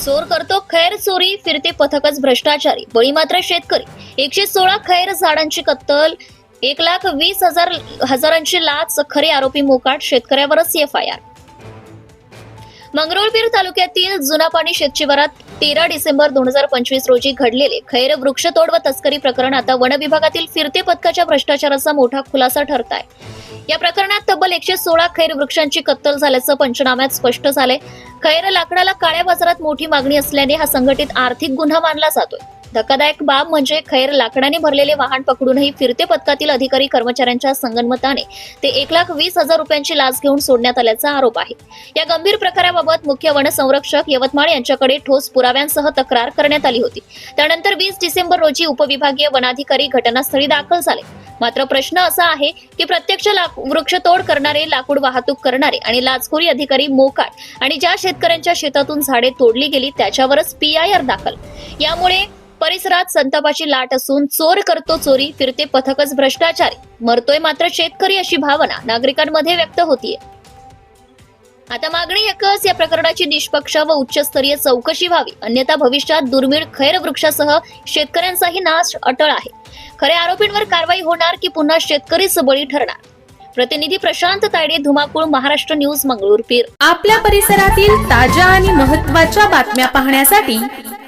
चोर करतो खैर चोरी फिरते पथकच भ्रष्टाचारी. बळी मात्र शेतकरी. एकशे सोळा खैर झाडांची कत्तल एक लाख वीस हजार हजारांची लाच खरे आरोपी मोकाट शेतकऱ्यावरच एफ आय आर मंगरुळपीर तालुक्यातील जुनापाणी शेतशिवारात तेरा डिसेंबर दोन हजार पंचवीस रोजी घडलेले खैर वृक्षतोड व तस्करी प्रकरण आता वन विभागातील फिरते पथकाच्या भ्रष्टाचाराचा मोठा खुलासा ठरत आहे या प्रकरणात तब्बल एकशे सोळा खैर वृक्षांची कत्तल झाल्याचं पंचनाम्यात स्पष्ट झालंय. खैर लाकडाला काळ्या बाजारात मोठी मागणी असल्याने हा संघटित आर्थिक गुन्हा मानला जातोय. धक्कादायक बाब म्हणजे खैर लाकडाने भरलेले वाहन पकडूनही फिरते पथकातील अधिकारी कर्मचाऱ्यांच्या संगनमताने. ते एक लाख वीस हजार रुपयांची लाच घेऊन सोडण्यात आल्याचा आरोप आहे. या गंभीर प्रकाराबाबत मुख्य वनसंरक्षक यवतमाळ यांच्याकडे ठोस पुराव्यांसह तक्रार करण्यात आली होती. त्यानंतर वीस डिसेंबर रोजी उपविभागीय वनाधिकारी घटनास्थळी दाखल झाले. मात्र प्रश्न असा आहे की प्रत्यक्ष वृक्षतोड करणारे लाकूड वाहतूक करणारे आणि लाचखोरी अधिकारी मोकाट आणि ज्या शेतकऱ्यांच्या शेतातून झाडे तोडली गेली त्याच्यावरच पीआयआर दाखल. यामुळे परिसरात संतापाची लाट असून चोर करतो चोरी फिरते पथकच भ्रष्टाचारी. मरतोय मात्र शेतकरी अशी भावना नागरिकांमध्ये व्यक्त होतीये. आता मागणी एकच या प्रकरणाची निष्पक्ष व उच्चस्तरीय चौकशी व्हावी. अन्यथा भविष्यात दुर्मिळ खैर वृक्षासह शेतकऱ्यांचाही नाश अटळ आहे. खऱ्या आरोपींवर कारवाई होणार की पुन्हा शेतकरीच बळी ठरणार? प्रतिनिधी प्रशांत तायडे धुमाकूळ महाराष्ट्र न्यूज मंगळूरपीर आपल्या परिसरातील ताज्या आणि महत्त्वाच्या बातम्या पाहण्यासाठी